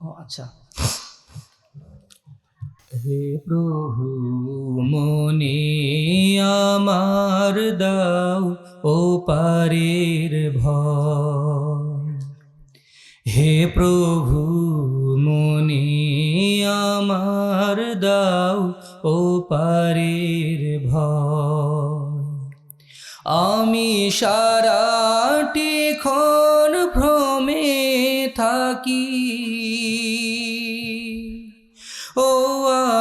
আচ্ছা। হে প্রভু, মনে আমার দাও, ও পারের ভয়। হে প্রভু, মনে আমার দাও, ও পারের ভয়। আমি সারাটি ভ্রমে থাকি। ও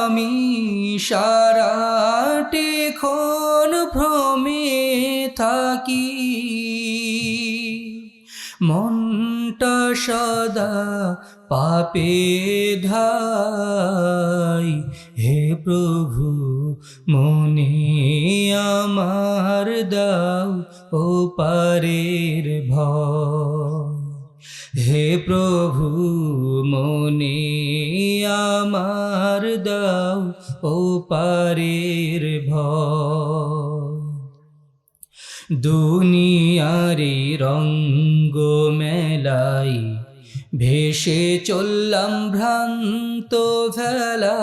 আমি সারাটি ক্ষণ ভ্রমে থাকি। মনটা সদা পাপে ধাই। হে প্রভু, মনে আমার দাও ও পারের ভয়। হে প্রভু, মনে আমার দাও ও পারের ভয়। দুনিয়ারি রঙ্গ মেলাই ভেসে চললাম ভ্রান্ত ভেলা।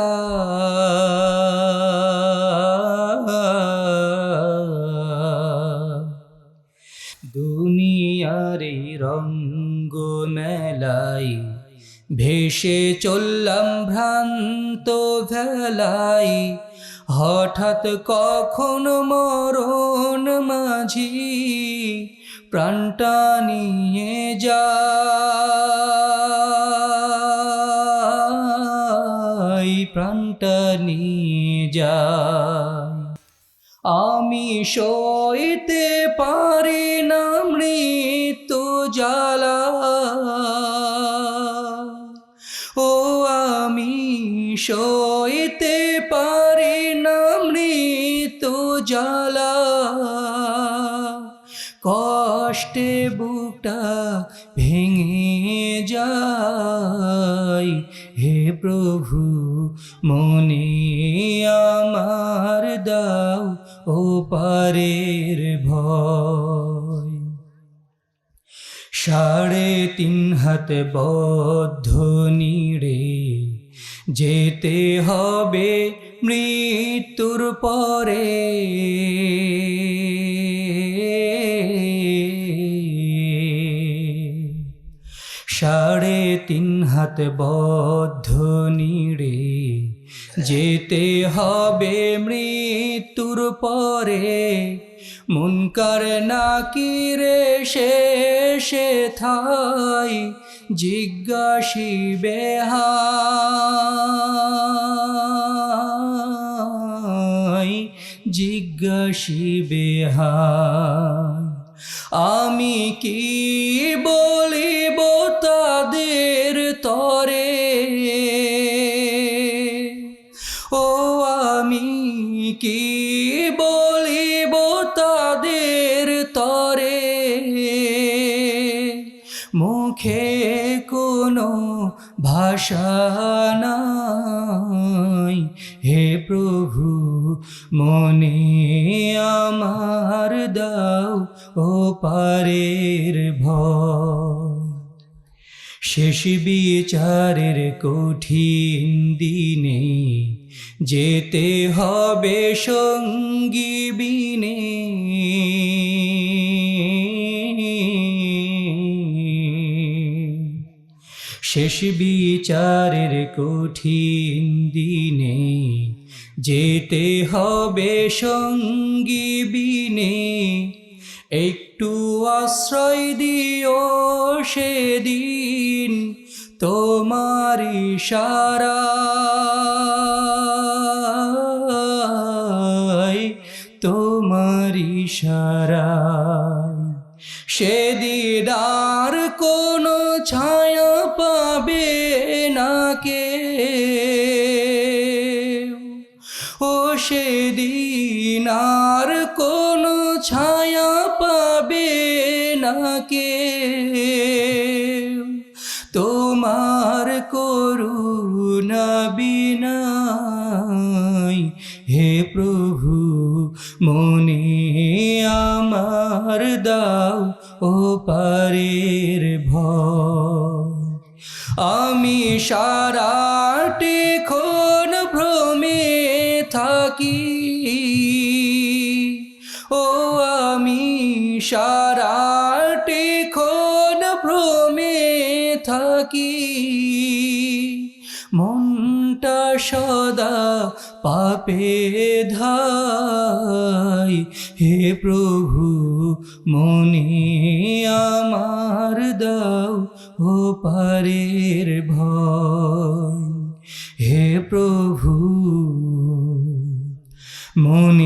দুনিয়ারি রঙ্গ মেলাই, ভেসে চললাম ভ্রান্ত ভেলাই। হঠাৎ কখন মরণ মাঝি, প্রাণটা নিয়ে যাই, প্রাণটা নিয়ে যাই। আমি সইতে পারি না মৃত্যু জ্বালা সইতে পারি না মৃত্যু জ্বালা। কষ্টে বুকটা ভেঙে যায়। হে প্রভু, মনে আমার দাও ও পারের ভয়। সাড়ে তিন হাত বদ্ধ নিড়ে যেতে হবে মৃত্যুর পরে। সাড়ে তিন হাত বদ্ধ নিড়ে যেতে হবে মৃত্যুর পরে। মুনকার নাকিরে শেষে থাই জিজ্ঞাসিবে হাই জিজ্ঞাসিবে হাই আমি কি বলিব তাদের তরে? ও আমি কি বলিব তাদের তরে? ভাষা নাই। হে প্রভু, মনে আমার দাও ও পারের ভয়। শেষ বিচারের কঠিন দিনে যেতে হবে সঙ্গী বিনে। শেষ বিচারের কঠিন দিনে যেতে হবে সঙ্গী বিনে। একটু আশ্রয় দিও সেদিন তোমার সারা। তোমার ইশারায় সেদিন আর কোনো ছায়া পাবে না কে ও সেদিন আর কোনো ছায়া পাবে না কে তোমার করুণা বিনাই হে প্রভু মনে আমার দাও ও পারের আমি আমি সারাটি খন ভ্রমে থাকি। ও আমি সারাটি খন ভ্রমে থাকি। মনটা সদা পাপে ধাই। হে প্রভু, মনে আমার দাও ও পারের ভয়। হে প্রভু, মনে